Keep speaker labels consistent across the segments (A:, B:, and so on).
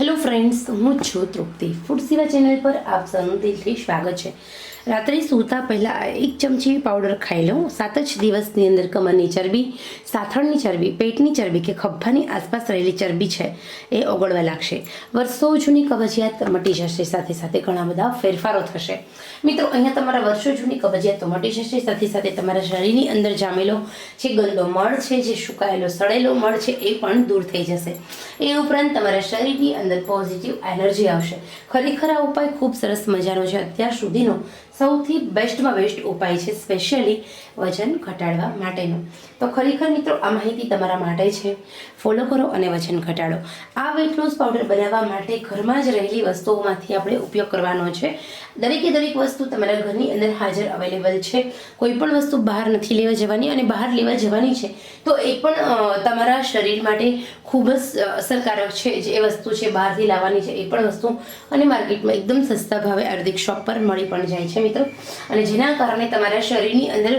A: Hello friends હું છું તૃપ્તિ. Food સેવા ચેનલ પર આપ સૌનું દિલથી સ્વાગત છે. રાત્રે સૂતા પહેલાં એક ચમચી પાવડર ખાઈ લઉં. સાત જ દિવસની અંદર કમરની ચરબી, સાથળની ચરબી, પેટની ચરબી કે ખભ્ભાની આસપાસ રહેલી ચરબી છે એ ઓગળવા લાગશે. વર્ષો જૂની કબજિયાત મટી જશે, સાથે સાથે ઘણા બધા ફેરફારો થશે. મિત્રો, અહીંયા તમારા વર્ષો જૂની કબજિયાત તો મટી જશે, સાથે સાથે તમારા શરીરની અંદર જામેલો જે ગંદો મળ છે, જે સુકાયેલો સડેલો મળ છે, એ પણ દૂર થઈ જશે. એ ઉપરાંત તમારા શરીરની અંદર પોઝિટિવ એનર્જી આવશે. ખરેખર આ ઉપાય ખૂબ સરસ મજાનો છે અત્યાર સુધીનો. સૌથી બેસ્ટમાં બેસ્ટ ઉપાય છે સ્પેશિયલી વજન ઘટાડવા માટેનો. તો ખરેખર મિત્રો, આ માહિતી તમારા માટે છે. ફોલો કરો અને વજન ઘટાડો. આ વેટ લોસ પાવડર બનાવવા માટે ઘરમાં જ રહેલી વસ્તુઓમાંથી આપણે ઉપયોગ કરવાનો છે. દરેકે દરેક વસ્તુ તમારા ઘરની અંદર હાજર અવેલેબલ છે. કોઈ પણ વસ્તુ બહાર નથી લેવા જવાની અને બહાર લેવા જવાની છે, તો એ પણ તમારા શરીર માટે ખૂબ જ અસરકારક છે જે એ વસ્તુ છે બહારથી લાવવાની છે એ પણ વસ્તુ. અને માર્કેટમાં એકદમ સસ્તા ભાવે આયુર્વેદિક શોપ પર મળી પણ જાય છે મિત્રો. અને જેના કારણે તમારા શરીરની અંદર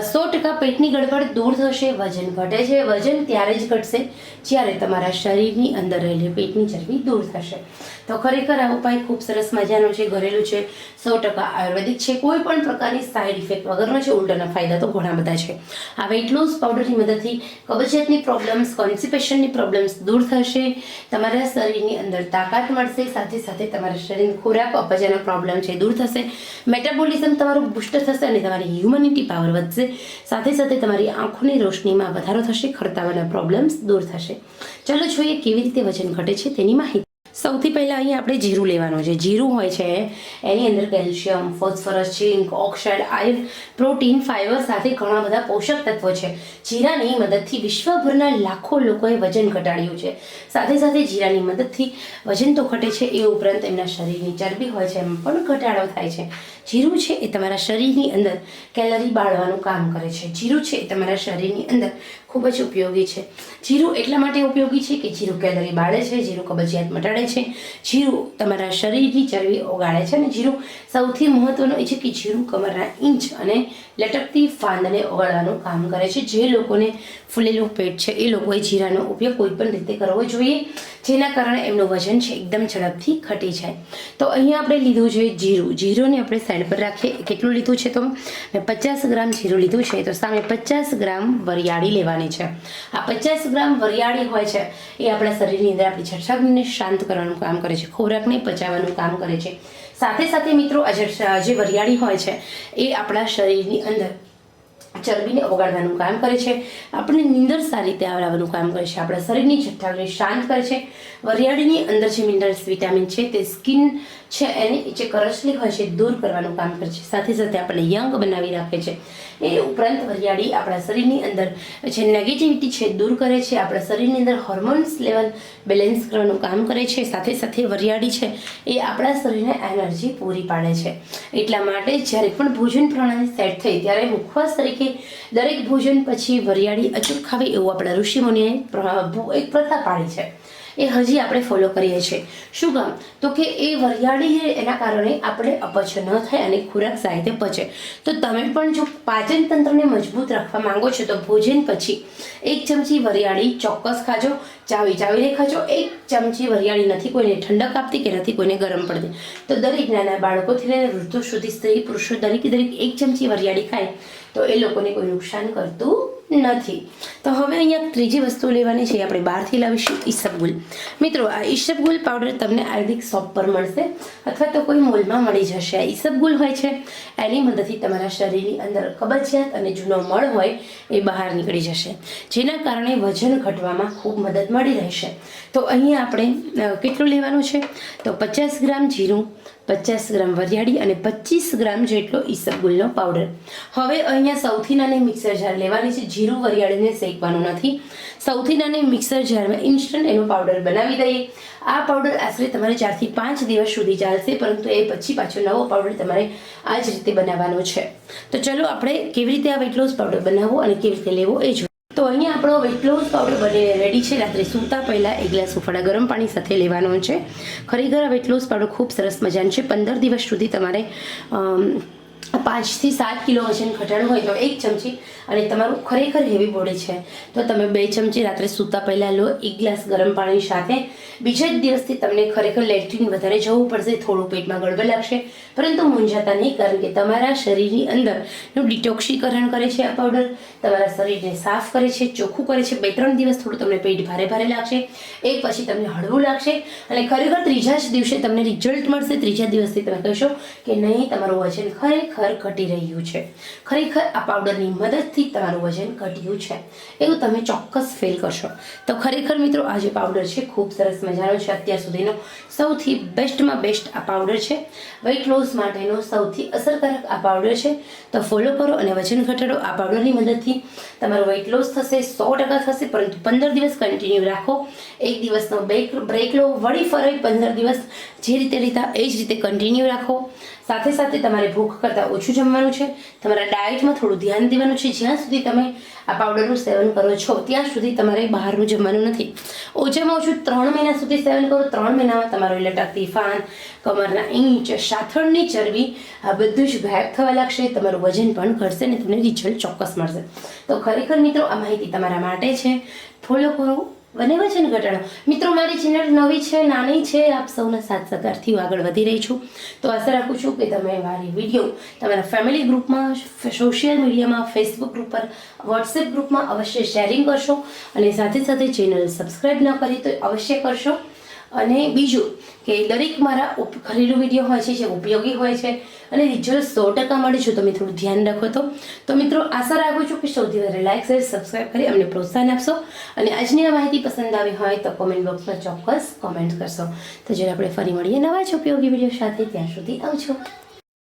A: સો ટકા પેટની ગડબડ દૂર થશે, વજન ઘટે છે. વજન ત્યારે જ ઘટશે જ્યારે તમારા શરીરની અંદર રહેલી પેટની ચરબી દૂર થશે. તો ખરેખર આ ઉપાય ખૂબ સરસ મજાનો છે, ઘરેલું છે. સો ટકા આયુર્વેદિક છે. કોઈ પણ પ્રકારની સાઈડ ઇફેક્ટ વગરનો છે, ઉલટાના ફાયદા તો ઘણા બધા છે. આ વેઇટ લોસ પાવડરની મદદથી કબજિયાતની પ્રોબ્લેમ્સ કોન્સ્ટિપેશનની પ્રોબ્લેમ્સ દૂર થશે, તમારા શરીરની અંદર તાકાત મળશે, સાથે સાથે તમારા શરીર ખોરાક અપચાના પ્રોબ્લેમ છે દૂર થશે મેટાબોલિઝમ તમારું બુસ્ટ થશે અને તમારી હ્યુમનિટી પાવર વધશે, સાથે સાથે તમારી આંખોની રોશનીમાં વધારો થશે ખરતાવાના પ્રોબ્લેમ્સ દૂર થશે. ચાલો જોઈએ કેવી રીતે વજન ઘટે છે તેની માહિતી. સૌથી પહેલાં અહીંયા આપણે જીરું લેવાનું છે. જીરું હોય છે, એની અંદર calcium, phosphorus, zinc, oxide, iron, protein, fibre સાથે ઘણા બધા પોષક તત્વો છે. જીરાની મદદથી વિશ્વભરના લાખો લોકોએ વજન ઘટાડ્યું છે. સાથે સાથે જીરાની મદદથી વજન તો ઘટે છે એ ઉપરાંત એમના શરીરની ચરબી હોય છે, એમ પણ ઘટાડો થાય છે. જીરું છે એ તમારા શરીરની અંદર કેલરી બાળવાનું કામ કરે છે. જીરું છે એ તમારા શરીરની અંદર ખૂબ જ ઉપયોગી છે. જીરું એટલા માટે ઉપયોગી છે કે જીરું કેલરી બાળે છે, જીરું કબજિયાત મટાડે છે. જીરું તમારા શરીરની ચરબી ઓગાળે છે અને જીરું સૌથી મહત્વનું એ છે કે જીરું કમરના ઇંચ અને લટકતી ફાંદને ઓગાળવાનું કામ કરે છે. જે લોકોને ફૂલેલું પેટ છે એ લોકોએ જીરાનો ઉપયોગ કોઈ પણ રીતે કરવો જોઈએ, જેના કારણે એમનું વજન છે એકદમ ઝડપથી ઘટી જાય. તો અહીંયા આપણે લીધું છે જીરું. જીરુંને આપણે સાઈડ પર રાખીએ. કેટલું લીધું છે તો? મેં પચાસ ગ્રામ જીરું લીધું છે. તો સામે પચાસ ગ્રામ વરિયાળી લેવાની છે. આ પચાસ ગ્રામ વરિયાળી હોય છે, એ આપણા શરીરની અંદર આપણી છઠ્ઠાગ્નિને શાંત કરવાનું કામ કરે છે. ખોરાકને પચાવવાનું કામ કરે છે. સાથે સાથે મિત્રો જે વરિયાળી હોય છે, એ આપણા શરીરની અંદર ચરબીને ઓગાળવાનું કામ કરે છે. આપણને નિંદર સારી રીતે આવડાવવાનું કામ કરે છે. આપણા શરીરની જઠ્ઠાઓને શાંત કરે છે. વરિયાળીની અંદર જે મિનરલ્સ વિટામિન છે તે સ્કિન છે એને જે કરચલી હોય છે દૂર કરવાનું કામ કરે છે. સાથે સાથે આપણને યંગ બનાવી રાખે છે. એ ઉપરાંત વરિયાળી આપણા શરીરની અંદર જે નેગેટિવિટી છે દૂર કરે છે. આપણા શરીરની અંદર હોર્મોન્સ લેવલ બેલેન્સ કરવાનું કામ કરે છે. સાથે સાથે વરિયાળી છે એ આપણા શરીરને એનર્જી પૂરી પાડે છે. એટલા માટે જ્યારે પણ ભોજન પ્રણાલી સેટ થઈ, ત્યારે મુખવાસ તરીકે દરેક ભોજન પછી વરિયાળી અચૂક ખાવી એવું આપણા ઋષિમુનિએ એક પ્રથા પાડી છે. એ હજી આપણે ફોલો કરીએ છીએ. શું કામ? તો કે એ વરિયાળી એના કારણે આપણે અપચ ન થાય અને ખોરાક સારી રીતે પચે. તો તમે પણ જો પાચન તંત્રને મજબૂત રાખવા માંગો છો, તો ભોજન પછી એક ચમચી વરિયાળી ચોક્કસ ખાજો. ચાવી ચાવીને ખાજો. એક ચમચી વરિયાળી નથી કોઈને ઠંડક આપતી કે નથી કોઈને ગરમ પડતી. તો દરેક નાના બાળકોથી લઈને વૃદ્ધો સુધી, સ્ત્રી પુરુષો, દરેક દરેક એક ચમચી વરિયાળી ખાય, તો એ લોકોને કોઈ નુકસાન કરતું નથી. તો હવે અહીંયા ત્રીજી વસ્તુ લેવાની છે આપણે બહારથી લાવીશું ઈસબગુલ મિત્રો, આ ઈસબગુલ પાવડર તમને આયુર્વેદિક શોપ પર મળશે, અથવા તો કોઈ મોલમાં મળી જશે. આ ઈસબગુલ હોય છે, એની મદદથી તમારા શરીરની અંદર કબજિયાત અને જૂનો મળ હોય, એ બહાર નીકળી જશે. જેના કારણે વજન ઘટવામાં ખૂબ મદદ મળી રહેશે. તો અહીંયા આપણે કેટલું લેવાનું છે? તો પચાસ ગ્રામ જીરું, પચાસ ગ્રામ વરિયાળી અને પચીસ ગ્રામ જેટલો ઈસબગુલનો પાવડર હવે અહીંયા સૌથી નાની મિક્સર જાર લેવાની છે જીરું વરિયાળીને શેકવાનું નથી. સૌથી નાની મિક્સર જારમાં ઇન્સ્ટન્ટ એનો પાવડર બનાવી દઈએ. આ પાવડર આશરે તમારે ચારથી પાંચ દિવસ સુધી ચાલશે, પરંતુ એ પછી પાછો નવો પાવડર તમારે આ જ રીતે બનાવવાનો છે. તો ચલો આપણે કેવી રીતે આ વેટ લોસ પાવડર બનાવવો અને કેવી રીતે લેવો એ જોઈએ. તો અહીંયા આપણો વેટ લોસ પાવડર બને રેડી છે. રાત્રે સૂતા પહેલાં એક ગ્લાસ ઉફાળા ગરમ પાણી સાથે લેવાનો છે. ખરેખર આ વેટ લોસ પાવડર ખૂબ સરસ મજાનો છે. પંદર દિવસ સુધી તમારે પાંચથી સાત કિલો વજન ઘટાડવું હોય તો એક ચમચી અને તમારું ખરેખર હેવી બોડી છે. તો તમે બે ચમચી રાત્રે સૂતા પહેલાં લો, એક ગ્લાસ ગરમ પાણી સાથે. બીજા જ દિવસથી તમને ખરેખર લેટ્રિન વધારે જવું પડશે, થોડું પેટમાં ગડબડ લાગશે. પરંતુ મૂંઝાતા નહીં, કારણ કે તમારા શરીરની અંદરનું ડિટોક્સીકરણ કરે છે આ પાવડર તમારા શરીરને સાફ કરે છે, ચોખ્ખું કરે છે. બે ત્રણ દિવસ થોડું તમને પેટ ભારે ભારે લાગશે. એક પછી તમને હળવું લાગશે. અને ખરેખર ત્રીજા જ દિવસે તમને રિઝલ્ટ મળશે. ત્રીજા દિવસથી તમે કહેશો કે નહીં, તમારું વજન ખરેખર ઘટી રહ્યું છે. ખરેખર આ પાવડરની મદદથી તમારું વજન ઘટ્યું છે. એવું તમે ચોક્કસ ફીલ કરશો. તો ખરેખર મિત્રો, આ જે પાવડર છે, ખૂબ સરસ મજાનો છે. અત્યાર સુધીનો સૌથી બેસ્ટમાં બેસ્ટ આ પાવડર છે. વેઇટ લોસ માટેનો સૌથી અસરકારક આ પાવડર છે. તો ફોલો કરો અને વજન ઘટાડો. આ પાવડરની મદદથી તમારું વેઇટ લોસ થશે, સો ટકા થશે, પરંતુ પંદર દિવસ કન્ટિન્યુ રાખો. એક દિવસનો બ્રેક બ્રેક લો, વળી ફરી પંદર દિવસ જે રીતે લીધા એ જ રીતે કન્ટિન્યુ રાખો. સાથે સાથે તમારે ભૂખ કરતાં ઓછું જમવાનું છે. તમારા ડાયટમાં થોડું ધ્યાન દેવાનું છે. જ્યાં સુધી તમે આ પાવડરનું સેવન કરો છો. ત્યાં સુધી તમારે બહારનું જમવાનું નથી. ઓછામાં ઓછું ત્રણ મહિના સુધી સેવન કરો. ત્રણ મહિનામાં તમારો લટકતી ફાન કમરના ઈંચ, સાથળની ચરબી, આ બધું જ ગાયબ થવા લાગશે. તમારું વજન પણ ઘટશે ને તમને રિઝલ્ટ ચોક્કસ મળશે. તો ખરેખર મિત્રો, આ માહિતી તમારા માટે છે. ફોલો કરો. અને ને ઘટાડો? મિત્રો, મારી ચેનલ નવી છે, નાની છે, આપ સૌના સાથ સહકારથી હું આગળ વધી રહી છું. તો આશા રાખું છું કે તમે મારી વીડિયો તમારા ફેમિલી ગ્રુપમાં સોશિયલ મીડિયામાં ફેસબુક ગ્રુપ પર વોટ્સએપ ગ્રુપમાં અવશ્ય શેરિંગ કરશો અને સાથે સાથે ચેનલ સબસ્ક્રાઈબ ન કરી તો અવશ્ય કરશો. અને બીજું કે દરેક મારા ઘરેલું વીડિયો હોય છે, જે ઉપયોગી હોય છે અને રિઝલ્ટ સો ટકા મળે છે તમે થોડું ધ્યાન રાખો તો. તો મિત્રો, આશા રાખું છું કે સૌથી વધારે લાઇક શેર સબસ્ક્રાઈબ કરી અમને પ્રોત્સાહન આપશો. અને આજની આ માહિતી પસંદ આવી હોય તો કોમેન્ટ બોક્સમાં ચોક્કસ કોમેન્ટ કરશો. તો જ્યારે આપણે ફરી મળીએ નવા જ ઉપયોગી વીડિયો સાથે, ત્યાં સુધી આવજો.